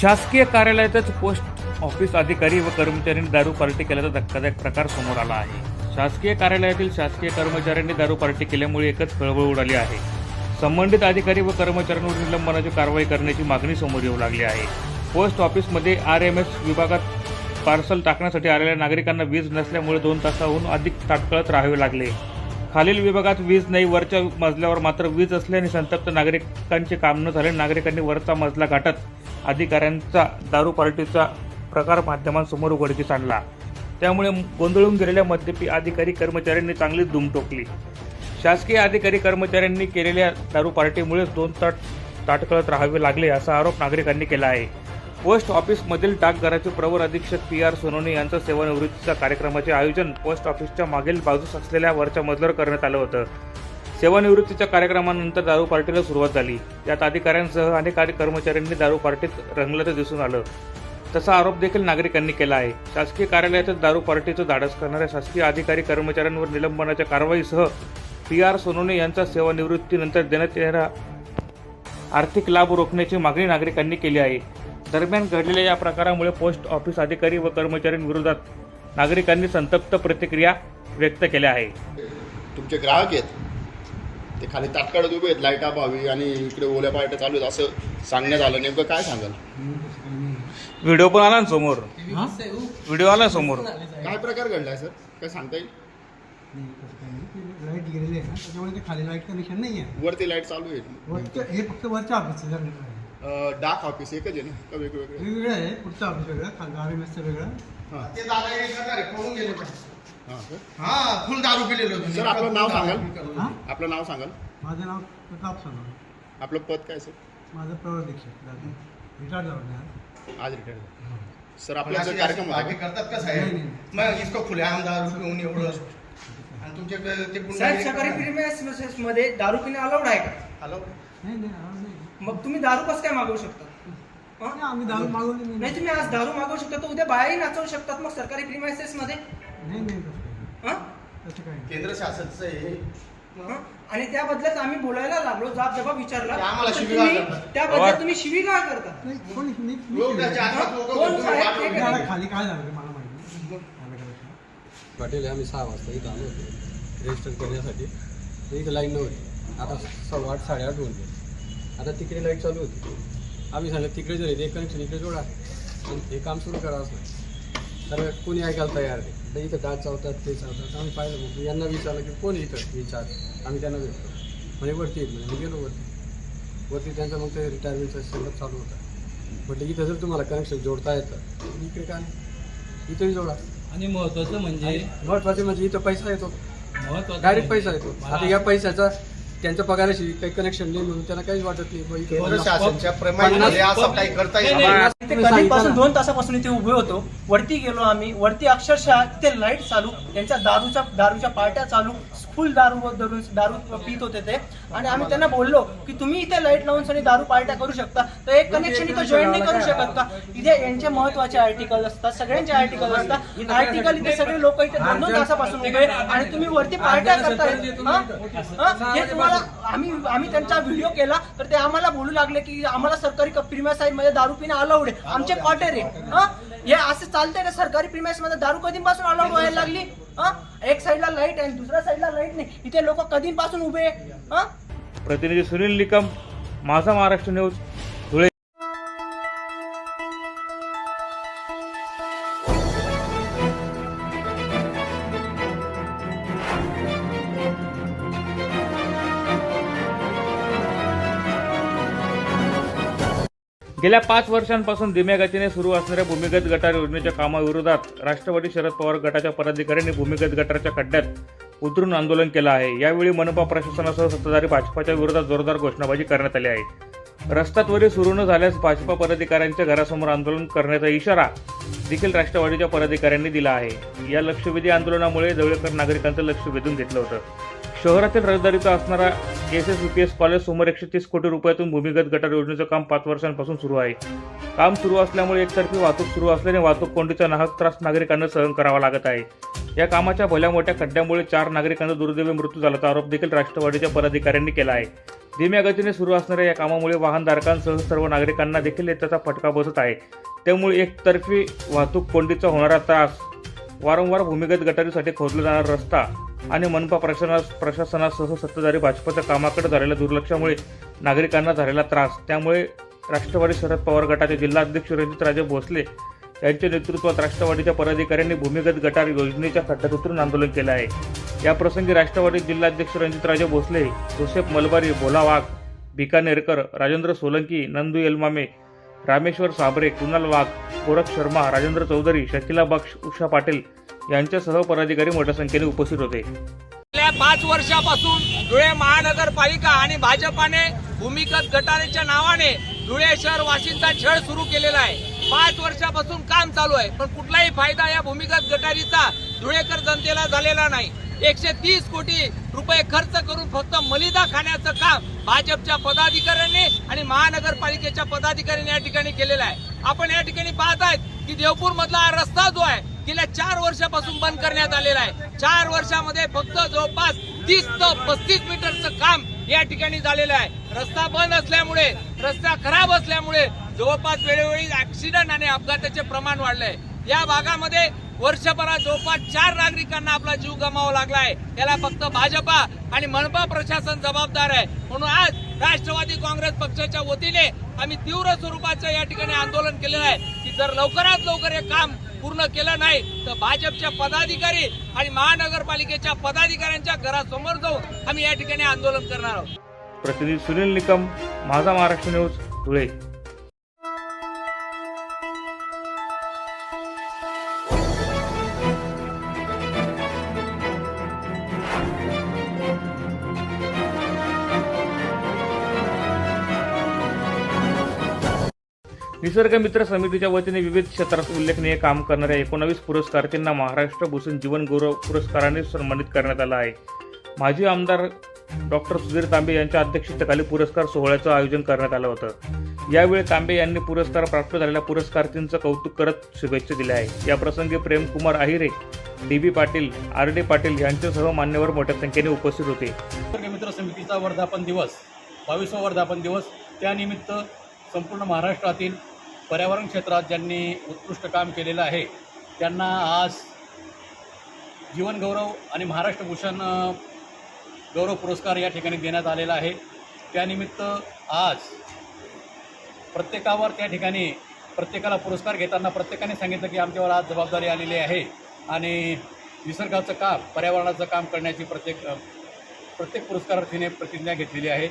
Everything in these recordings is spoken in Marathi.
शासकीय कार्यालयातच पोस्ट ऑफिस अधिकारी व कर्मचाऱ्यांनी दारू पार्टी केल्याचा धक्कादायक प्रकार समोर आला आहे. शासकीय कार्यालयातील शासकीय कर्मचाऱ्यांनी दारू पार्टी केल्यामुळे एकच खळबळ उडाली आहे. संबंधित अधिकारी व कर्मचाऱ्यांवर निलंबनाची कारवाई करण्याची मागणी समोर येऊ लागली आहे. पोस्ट ऑफिसमध्ये आर एम एस विभागात पार्सल टाकण्यासाठी आलेल्या नागरिकांना वीज नसल्यामुळे दोन तासाहून अधिक ताटकळत राहावे लागले. खालील विभागात वीज नाही वरच्या मजल्यावर मात्र वीज असल्याने संतप्त नागरिकांचे काम न झाले नागरिकांनी वरचा मजला गाठत अधिकाऱ्यांचा दारू पार्टीचा प्रकार माध्यमांसमोर उघडकीस आणला. त्यामुळे गोंधळून गेलेल्या मद्यपी अधिकारी कर्मचाऱ्यांनी चांगलीच दुम टोकली. शासकीय अधिकारी कर्मचाऱ्यांनी केलेल्या दारू पार्टीमुळेच दोन ताट ताटकळत राहावे लागले असा आरोप नागरिकांनी केला आहे. पोस्ट ऑफिसमधील डाकघराचे प्रवर अधीक्षक पी आर सोनोने यांच्या सेवानिवृत्तीच्या कार्यक्रमाचे आयोजन पोस्ट ऑफिसच्या मागील बाजूस असलेल्या वरच्या मजल्यावर करण्यात आलं होतं. सेवानिवृत्तीच्या कार्यक्रमानंतर दारू पार्टीला सुरुवात झाली. यात अधिकाऱ्यांसह अनेक कर्मचाऱ्यांनी दारू पार्टीत रंगल्याचं दिसून आलं. तसा आरोप देखील नागरिकांनी केला आहे. शासकीय कार्यालयातच दारू पार्टीचं धाडस करणाऱ्या शासकीय अधिकारी कर्मचाऱ्यांवर निलंबनाच्या कारवाईसह पी आर सोनोने यांचा सेवानिवृत्तीनंतर देण्यात येणारा आर्थिक लाभ रोखण्याची मागणी नागरिकांनी केली आहे. दरम्यान घडलेल्या या प्रकारामुळे पोस्ट ऑफिस अधिकारी व कर्मचाऱ्यांविरोधात नागरिकांनी संतप्त प्रतिक्रिया व्यक्त केल्या आहे तुमचे ग्राहक आहेत. ते खाली तात्काळ उभे आहेत लाइट व्हावी आणि इकडे ओल्या पार्ट्या चालू आहेत. असं सांगण्यात आलं. नेमकं काय सांगाल? व्हिडिओ पण आला ना समोर. व्हिडिओ आला समोर. काय प्रकार घडलाय सर? काय सांगता येईल? लाइट गेलेली आहे ना त्याच्यामुळे ते खाली लाइट कनेक्शन नाही आहे. वरती लाइट चालू आहे. वरचं हे फक्त वरच्या ऑफिसचं आहे डाक ऑफिस एकच आहे ना? का वेगवेगळे? वेगवेगळं आहे पुढचं ऑफिस वेगळं खाली आर एम एसचं वेगळं. हां. ते दादा हे करणार आहे, पळून गेले पण. हां सर हा फुल दारू पिलेलो. सर, आपलं नाव सांगाल? हां? आपलं नाव सांगाल? माझं नाव प्रताप सोनवणे. आपलं पद काय सर? माझं प्रवर दीक्षित दादा रिटायर झालं आज. रिटायर सर पण आपला जो अशी- कार्यक्रम होता करतात का साहेब? नाही. मग इसको खुले आम दारू पिऊन एवढं आणि तुमच्याकडे ते साहेब हे सरकारी करणार. प्रीमियसमध्ये दारू पिणे अलाउड आहे का? हॅलो नाही नाही आवाज नाही. मग तुम्ही दारू कसं काय मागवू शकता? हं? नाही, आम्ही दारू मागवली नाही. नाही तुम्ही आज दारू मागवू शकता तर उद्या बायाही नाचवू शकतात मग सरकारी प्रीमियसेस मध्ये. नाही नाही हं? तसं काही. केंद्र शासनचं हं? आणि त्या बदल्यात आम्ही बोलायला लागलो जाब जबाब विचारला ते आम्हाला शिवीगाळ तुम्ही- करतात. त्या बदल्यात तुम्ही शिवीगाळ करता नाही कोणी मी मी लोक केलं. त्याच्या हातात लोकं कोण बसून साहेब? दारू ते पितात. दादा खाली काय झालं ते मला माहिती नाही. मला काय माहिती. पाटील आम्ही सहा वाजता इथं आलो होतो रजिस्टर करण्यासाठी तर इथं लाईन नव्हती आता सव्वा आठ साडेआठ होऊन गेले आता तिकडे लाइट चालू होती आम्ही सांगितलं तिकडे जर एक कनेक्शन इकडे जोडा आणि हे काम सुरू करा असं तर कोणी ऐकायला तयार नाही तर इथं डाग चावतात ते चावतात. आम्ही पाहिलं मग यांना विचारलं की कोण इथं विचार आम्ही त्यांना भेटतो म्हणे वरती येत म्हणजे गेलो वरती. वरती त्यांचा मग ते रिटायरमेंटचा सेटअप चालू होता. म्हटलं इथं जर तुम्हाला कनेक्शन जोडता येतं इकडे काय नाही? इथेही जोडा. आणि महत्वाचं म्हणजे महत्त्वाचे म्हणजे इथं पैसा येतो. डायरेक्ट म्हणजे पैसा येतो. आता या पैशाचा त्यांच्या पगाराशी काही कनेक्शन नाही म्हणून त्यांना काहीच वाटत नाही. बुवा इथं केंद्र पन्नास- शासनच्या प्रमाणे असं काही करता येईल नाही, नाही, ते तुम्ही सांगितलं कधीपासून. दोन तासापासून इथे उभे होतो. वरती गेलो आम्ही. वरती अक्षरशः तिथे लाइट चालू. त्यांच्या दारूच्या दारूच्या पार्ट्या चालू. फुल दारू दारू दारू पित होते ते. आणि आम्ही त्यांना बोललो की तुम्ही इथे लाइट लावून सनी दारू पार्ट्या करू शकता. तर एक कनेक्शन इथं जॉईन नाही करू शकत का? इथे यांचे महत्त्वाचे आर्टिकल असतात सगळ्यांचे आर्टिकल असतात. आर्टिकल इथे सगळे लोक इथे दोन दोन तासापासून उभे आणि तुम्ही वरती पार्ट्या करताय हा? तुम्हाला आम्ही आम्ही त्यांचा व्हिडिओ केला तर ते आम्हाला बोलू लागले की आम्हाला सरकारी प्रीमियस साईडमध्ये दारू पिणं अलाउड आहे. आमचे क्वार्टर आहे. हा? हे असं चालतंय का? सरकारी प्रीमियसमध्ये दारू कधीपासून अलाउड व्हायला लागली? एक साईडला लाइट आहे दुसऱ्या साईडला लाइट नाही. इथे लोक कधीपासून उभे आहे? हा? प्रतिनिधी सुनील निकम माझा महाराष्ट्र न्यूज गेल्या पाच वर्षांपासून धीम्या गतीने सुरू असणाऱ्या भूमिगत गटार योजनेच्या कामाविरोधात राष्ट्रवादी शरद पवार गटाच्या पदाधिकाऱ्यांनी भूमिगत गटारच्या खड्ड्यात उतरून आंदोलन केलं आहे. यावेळी मनपा प्रशासनासह सत्ताधारी भाजपाच्या विरोधात जोरदार घोषणाबाजी करण्यात आली आहे. रस्त्याद्वारे सुरू न झाल्यास भाजपा पदाधिकाऱ्यांच्या घरासमोर आंदोलन करण्याचा इशारा देखील राष्ट्रवादीच्या पदाधिकाऱ्यांनी दिला आहे. या लक्षवेधी आंदोलनामुळे जवळकर नागरिकांचं लक्ष वेधून घेतलं होतं. शहरातील रहदारीचा असणारा S S P S college सुमारे एकशे तीस कोटी रुपयातून भूमिगत गटार योजनेचं काम पाच वर्षांपासून सुरू आहे. काम सुरू असल्यामुळे एकतर्फी वाहतूक सुरू असल्याने वाहतूक कोंडीचा नाहक त्रास नागरिकांना सहन करावा लागत आहे. या कामाच्या भल्या मोठ्या खड्ड्यामुळे चार नागरिकांचा दुर्दैवी मृत्यू झाल्याचा आरोप देखील राष्ट्रवादीच्या पदाधिकाऱ्यांनी केला आहे. धीम्या गतीने सुरू असणाऱ्या या कामामुळे वाहनधारकांसह सर्व नागरिकांना देखील त्याचा फटका बसत आहे. त्यामुळे एकतर्फी वाहतूक कोंडीचा होणारा त्रास वारंवार भूमिगत गटारीसाठी खोदला जाणारा रस्ता आणि मनपा प्रशासना प्रशासनासह सत्ताधारी भाजपच्या कामाकडे झालेल्या दुर्लक्षामुळे नागरिकांना झालेला त्रास. त्यामुळे राष्ट्रवादी शरद पवार गटाचे जिल्हाध्यक्ष रणजितराजे भोसले यांच्या नेतृत्वात राष्ट्रवादीच्या पदाधिकाऱ्यांनी भूमिगत गटार योजनेच्या खड्ड्यात उतरून आंदोलन केलं आहे. या प्रसंगी राष्ट्रवादी जिल्हाध्यक्ष रणजितराजे भोसले जोसेफ मलबारी भोला वाघ बिकानेरकर राजेंद्र सोलंकी नंदू एलमामे रामेश्वर साबरे कुणाल वाघ गोरख शर्मा राजेंद्र चौधरी शकिला बक्ष उषा पाटील यांच्यासह पदाधिकारी मोठ्या संख्येने उपस्थित होते. गेल्या पाच वर्षापासून धुळे महानगरपालिका आणि भाजपाने भूमिगत गटारीच्या नावाने धुळे शहर वाशींचा छळ सुरू केलेला आहे. पाच वर्षापासून काम चालू आहे पण कुठलाही फायदा या भूमिगत गटारीचा धुळेकर जनतेला झालेला नाही. एकशे तीस कोटी रुपये खर्च करून फक्त मलिदा खाण्याचं काम भाजपच्या पदाधिकाऱ्यांनी आणि महानगरपालिकेच्या पदाधिकाऱ्यांनी या ठिकाणी केलेलं आहे. आपण या ठिकाणी पाहत आहेत की देवपूर मधला हा रस्ता जो आहे गेल्या चार वर्षापासून बंद करण्यात आलेला आहे. चार वर्षामध्ये फक्त जवळपास तीस ते पस्तीस मीटरचं काम या ठिकाणी झालेलं आहे. रस्ता बंद असल्यामुळे रस्ता खराब असल्यामुळे जवळपास वेळोवेळी ऍक्सिडेंट आणि अपघाताचे प्रमाण वाढलंय. या भागामध्ये वर्षभरात जवळपास चार नागरिकांना आपला जीव गमावा लागलाय त्याला फक्त भाजपा आणि मनपा प्रशासन जबाबदार आहे. म्हणून आज राष्ट्रवादी काँग्रेस पक्षाच्या वतीने आम्ही तीव्र स्वरूपाचं या ठिकाणी आंदोलन केलेलं आहे की जर लवकरात लवकर हे काम पूर्ण केलं नाही तर भाजपच्या पदाधिकारी आणि महानगरपालिकेच्या पदाधिकाऱ्यांच्या घरासमोर जाऊन आम्ही या ठिकाणी आंदोलन करणार आहोत. प्रतिनिधी सुनील निकम माझा महाराष्ट्र न्यूज धुळे. निसर्ग मित्र समितीच्या वतीने विविध क्षेत्रात उल्लेखनीय काम करणाऱ्या एकोणावीस पुरस्कारार्थींना महाराष्ट्र भूषण जीवन गौरव पुरस्काराने सन्मानित करण्यात आला आहे. माजी आमदार डॉक्टर सुधीर तांबे यांच्या अध्यक्षतेखाली पुरस्कार सोहळ्याचं आयोजन करण्यात आलं होतं. यावेळी तांबे यांनी पुरस्कार प्राप्त झालेल्या पुरस्कारार्थींचं कौतुक करत शुभेच्छा दिल्या आहे या प्रसंगी Premkumar Ahire D B Patil R D Patil यांच्यासह मान्यवर मोठ्या संख्येने उपस्थित होते. निसर्गमित्र समितीचा वर्धापन दिवस बावीसवा वर्धापन दिवस त्यानिमित्त संपूर्ण महाराष्ट्रातील पर्यावरण क्षेत्रात ज्यांनी उत्कृष्ट काम केलेलं आहे त्यांना आज जीवनगौरव आणि महाराष्ट्र भूषण गौरव पुरस्कार या ठिकाणी देण्यात आलेला आहे. त्यानिमित्त आज प्रत्येकावर त्या ठिकाणी प्रत्येकाला पुरस्कार घेताना प्रत्येकाने सांगितलं की आमच्यावर आज जबाबदारी आलेली आहे आणि निसर्गाचं काम पर्यावरणाचं काम करण्याची प्रत्येक प्रत्येक पुरस्कारार्थीने प्रतिज्ञा घेतलेली आहे.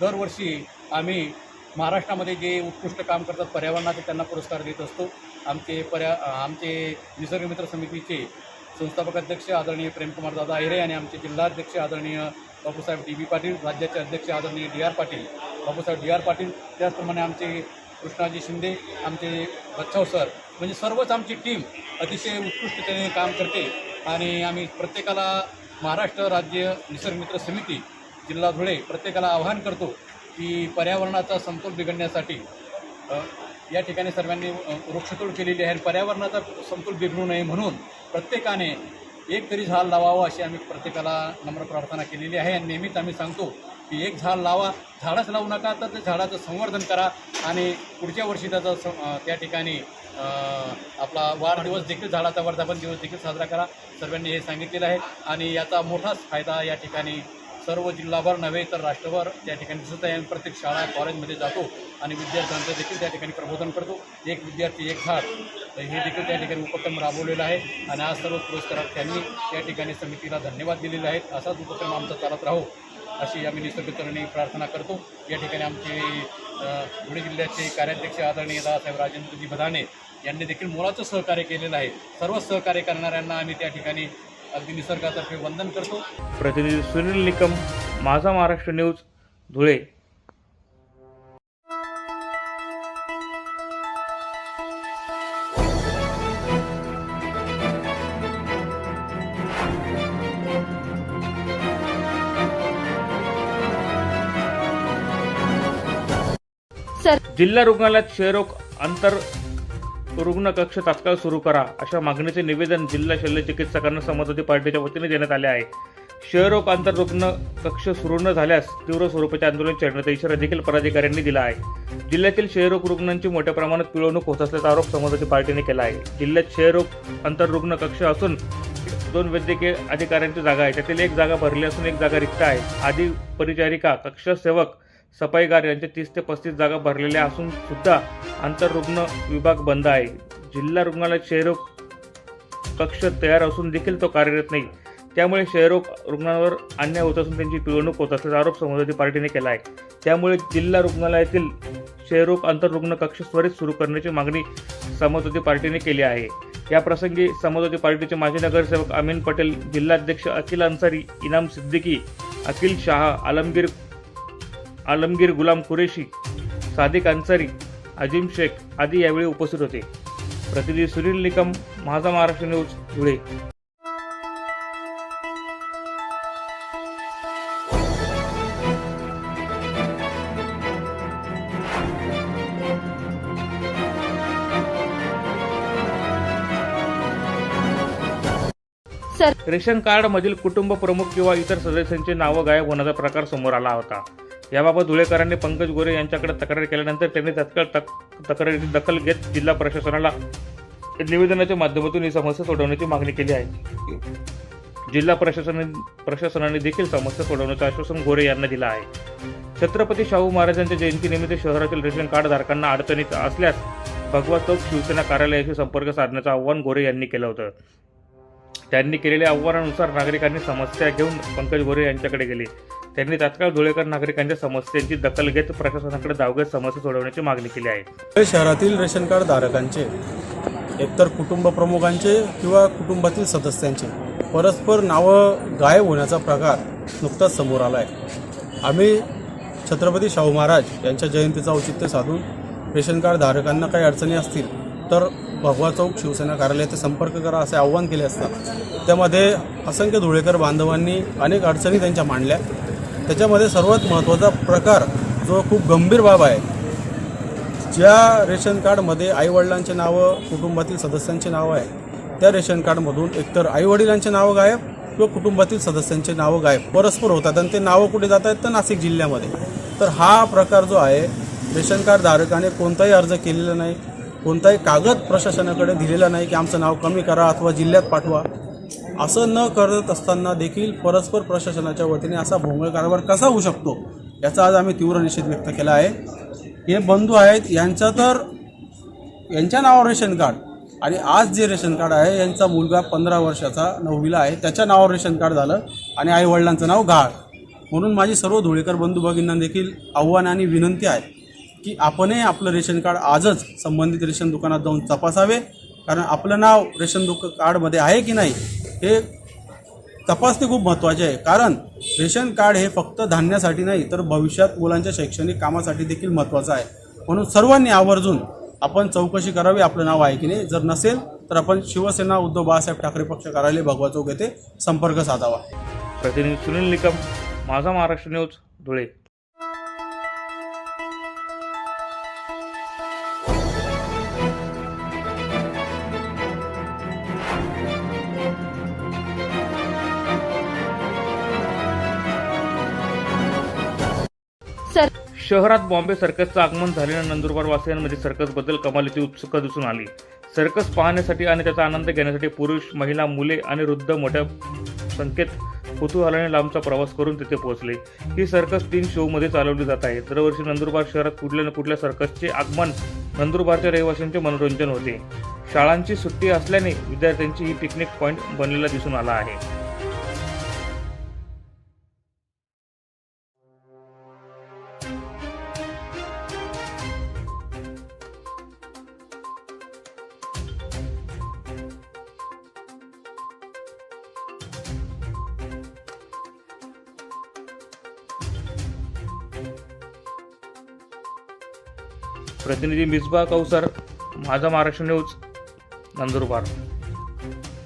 दरवर्षी आम्ही महाराष्ट्रामध्ये जे उत्कृष्ट काम करतात पर्यावरणाचे त्यांना पुरस्कार देत असतो. आमचे पर्या आमचे निसर्गमित्र समितीचे संस्थापक अध्यक्ष आदरणीय प्रेमकुमार दादा अहिरे आणि आमचे जिल्हाध्यक्ष आदरणीय बापूसाहेब डी बी पाटील राज्याचे अध्यक्ष आदरणीय D R Patil. Bapusaheb D R Patil त्याचप्रमाणे आमचे कृष्णाजी शिंदे आमचे बच्छाव सर म्हणजे सर्वच आमची टीम अतिशय उत्कृष्टतेने काम करते. आणि आम्ही प्रत्येकाला महाराष्ट्र राज्य निसर्गमित्र समिती जिल्हा धुळे प्रत्येकाला आवाहन करतो की पर्यावरणाचा समतोल बिघडण्यासाठी या ठिकाणी सर्वांनी वृक्षतोड केलेली आहे. आणि पर्यावरणाचा समतोल बिघडू नये म्हणून प्रत्येकाने एक तरी झाड लावावं अशी आम्ही प्रत्येकाला नम्र प्रार्थना केलेली आहे. आणि नेहमीच आम्ही सांगतो की एक झाड लावा. झाडच लावू नका तर ते झाडाचं संवर्धन करा. आणि पुढच्या वर्षी त्याचा स त्या ठिकाणी आपला वाढदिवस देखील झाडाचा वर्धापन दिवस देखील साजरा करा. सर्वांनी हे सांगितलेलं आहे. आणि याचा मोठाच फायदा या ठिकाणी सर्व जिल्हाभर नव्हे तर राष्ट्रभर त्या ठिकाणी दिसत आहे. आणि प्रत्येक शाळा कॉलेजमध्ये जातो आणि विद्यार्थ्यांचं देखील त्या ठिकाणी प्रबोधन करतो. एक विद्यार्थी एक झाड हे देखील त्या ठिकाणी उपक्रम राबवलेला आहे. आणि आज सर्व पुरस्कारार्थ्यांनी त्या ठिकाणी समितीला धन्यवाद दिलेले आहेत. असाच उपक्रम आमचा चालत राहो अशी आम्ही निसर्गचरणी प्रार्थना करतो. या ठिकाणी आमचे धुळे जिल्ह्याचे कार्याध्यक्ष आदरणीय दादासाहेब राजेंद्रजी बधाणे यांनी देखील मोलाचं सहकार्य केलेलं आहे. सर्व सहकार्य करणाऱ्यांना आम्ही त्या ठिकाणी अगदी निसर्गातर्फे वंदन करतो. प्रतिनिधी सुनील निकम माझा महाराष्ट्र न्यूज धुळे. जिल्हा रुग्णालयात क्षयरोग अंतर रुग्ण कक्ष तात्काळ सुरू करा अशा मागणीचे निवेदन जिल्हा शल्य चिकित्सकांना समाजवादी पार्टीच्या वतीने देण्यात आले आहे. क्षयरोग आंतररुग्ण कक्ष सुरू न झाल्यास तीव्र स्वरूपाचे आंदोलन छेडण्याचा इशारा देखील पदाधिकाऱ्यांनी दिला आहे. जिल्ह्यातील क्षयरोग रुग्णांची मोठ्या प्रमाणात पिळवणूक होत असल्याचा आरोप समाजवादी पार्टीने केला आहे. जिल्ह्यात क्षयरोग आंतररुग्ण कक्ष असून दोन वैद्यकीय अधिकाऱ्यांची जागा आहे. त्यातील एक जागा भरली असून एक जागा रिक्त आहे. आदी परिचारिका कक्ष सेवक सफाईगार यांच्या तीस ते पस्तीस जागा भरलेल्या असून सुद्धा आंतररुग्ण विभाग बंद आहे. जिल्हा रुग्णालयात क्षयरोग कक्ष तयार असून देखील तो कार्यरत नाही. त्यामुळे क्षयरोग रुग्णांवर अन्याय होत असून त्यांची पिळवणूक होत असल्याचा आरोप समाजवादी पार्टीने केला आहे. त्यामुळे जिल्हा रुग्णालयातील क्षयरोग आंतररुग्ण कक्ष त्वरित सुरू करण्याची मागणी समाजवादी पार्टीने केली आहे. या प्रसंगी समाजवादी पार्टीचे माजी नगरसेवक अमीन पटेल जिल्हाध्यक्ष अखिल अन्सारी इनाम सिद्दीकी अखिल शाह आलमगीर आलमगीर गुलाम कुरेशी सादिक अन्सारी अजिम शेख आदी यावेळी उपस्थित होते. प्रतिनिधी सुनील निकम माझा Maharashtra news Dhule. Ration card मधील कुटुंब प्रमुख किंवा इतर सदस्यांची नावं गायब होण्याचा प्रकार समोर आला होता. याबाबत धुळेकरांनी पंकज गोरे यांच्याकडे तक्रार केल्यानंतर त्यांनी तत्काळ तक तक्रारीची दखल घेत जिल्हा प्रशासनाला निवेदनाच्या माध्यमातून ही समस्या सोडवण्याची मागणी केली आहे. जिल्हा प्रशासनाने प्रशासनाने देखील समस्या सोडवण्याचं आश्वासन गोरे यांना दिलं आहे. छत्रपती शाहू महाराजांच्या जयंतीनिमित्त शहरातील रेशन कार्ड धारकांना अडचणीत असल्यास भगवा चौक शिवसेना कार्यालयाशी संपर्क साधण्याचं आव्हान गोरे यांनी केलं होतं. त्यांनी केलेल्या आव्हानानुसार नागरिकांनी समस्या घेऊन पंकज गोरे यांच्याकडे गेले. त्यांनी तात्काळ धुळेकर नागरिकांच्या समस्यांची दखल घेत प्रशासनाकडे धावगत समस्या सोडवण्याची मागणी केली आहे. धुळे शहरातील रेशन कार्ड धारकांचे एकतर कुटुंब प्रमुखांचे किंवा कुटुंबातील सदस्यांचे परस्पर नावं गायब होण्याचा प्रकार नुकताच समोर आला आहे आम्ही छत्रपती शाहू महाराज यांच्या जयंतीचं औचित्य साधून रेशन कार्ड धारकांना काही अडचणी असतील तर भगवा चौक शिवसेना कार्यालयाचे संपर्क करा असे आव्हान केले असतात. त्यामध्ये असंख्य धुळेकर बांधवांनी अनेक अडचणी त्यांच्या मांडल्या. त्याच्यामध्ये सर्वात महत्त्वाचा प्रकार जो खूप गंभीर बाब आहे ज्या रेशन कार्डमध्ये आईवडिलांचे नावं कुटुंबातील सदस्यांचे नावं आहे त्या रेशन कार्डमधून एकतर आईवडिलांचे नावं गायब किंवा कुटुंबातील सदस्यांचे नावं गायब परस्पर होतात आणि ते नावं कुठे जात आहेत तर नाशिक जिल्ह्यामध्ये. तर हा प्रकार जो आहे रेशन कार्ड धारकाने कोणताही अर्ज केलेला नाही कोणताही कागद प्रशासनाकडे दिलेला नाही की आमचं नाव कमी करा अथवा जिल्ह्यात पाठवा. असं न करत असताना देखील परस्पर प्रशासनाच्या वतीने असा भोंगळ कारभार कसा होऊ शकतो याचा आज आम्ही तीव्र निषेध व्यक्त केला आहे. हे बंधू आहेत यांचं तर यांच्या नावावर रेशन कार्ड आणि आज जे रेशन कार्ड आहे यांचा मुलगा पंधरा वर्षाचा नववीला आहे त्याच्या नावावर रेशन कार्ड झालं आणि आईवडिलांचं नाव गाळ म्हणून माझी सर्व धुळेकर बंधू भगिनींना देखील आव्हान आणि विनंती आहे की आपणही आपलं रेशन कार्ड आजच संबंधित रेशन दुकानात जाऊन तपासावे कारण आपलं नाव रेशन दुक कार्डमध्ये आहे की नाही हे तपासणे खूप महत्त्वाचे आहे. कारण रेशन कार्ड हे फक्त धान्यासाठी नाही तर भविष्यात मुलांच्या शैक्षणिक कामासाठी देखील महत्त्वाचं आहे. म्हणून सर्वांनी आवर्जून आपण चौकशी करावी आपलं नाव आहे की नाही. जर नसेल तर आपण शिवसेना उद्धव बाळासाहेब ठाकरे पक्ष कार्यालय भगवा चौक येथे संपर्क साधावा. प्रतिनिधी सुनील निकम माझा महाराष्ट्र न्यूज धुळे. शहरात बॉम्बे सर्कसचं आगमन झाल्यानं नंदुरबार वासियांमध्ये सर्कसबद्दल कमालीची उत्सुकता दिसून आली. सर्कस पाहण्यासाठी आणि त्याचा आनंद घेण्यासाठी पुरुष महिला मुले आणि वृद्ध मोठ्या संख्येत कुतूहलाने लांबचा प्रवास करून तिथे पोहोचले. ही सर्कस तीन शोमध्ये चालवली जात आहे. दरवर्षी नंदुरबार शहरात कुठल्या ना कुठल्या सर्कसचे आगमन नंदुरबारच्या रहिवाशांचे मनोरंजन होते. शाळांची सुट्टी असल्याने विद्यार्थ्यांची ही पिकनिक पॉईंट बनलेला दिसून आला आहे. प्रतिनिधी मिसबा कौसर माझा महाराष्ट्र न्यूज नंदुरबार.